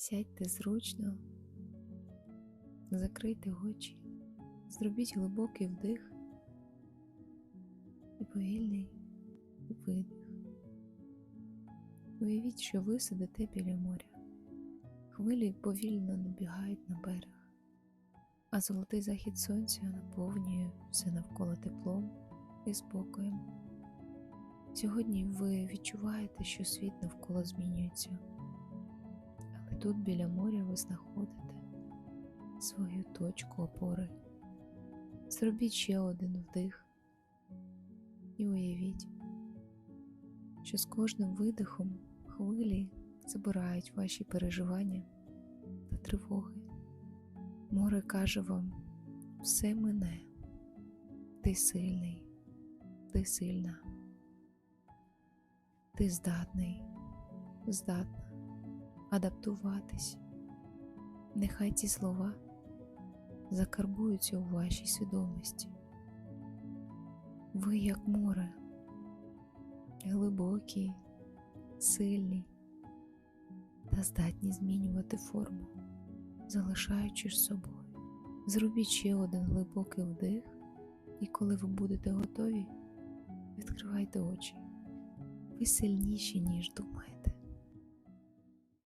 Сядьте зручно, закрийте очі, зробіть глибокий вдих і повільний видих. Уявіть, що ви сидите біля моря. Хвилі повільно набігають на берег, а золотий захід сонця наповнює все навколо теплом і спокоєм. Сьогодні ви відчуваєте, що світ навколо змінюється, тут біля моря ви знаходите свою точку опори. Зробіть ще один вдих і уявіть, що з кожним видихом хвилі забирають ваші переживання та тривоги. Море каже вам, все мине, ти сильний, ти сильна, ти здатний, здатна адаптуватись. Нехай ці слова закарбуються у вашій свідомості. Ви як море, глибокі, сильні та здатні змінювати форму, залишаючи ж собою. Зробіть ще один глибокий вдих, і коли ви будете готові, відкривайте очі. Ви сильніші, ніж думаєте.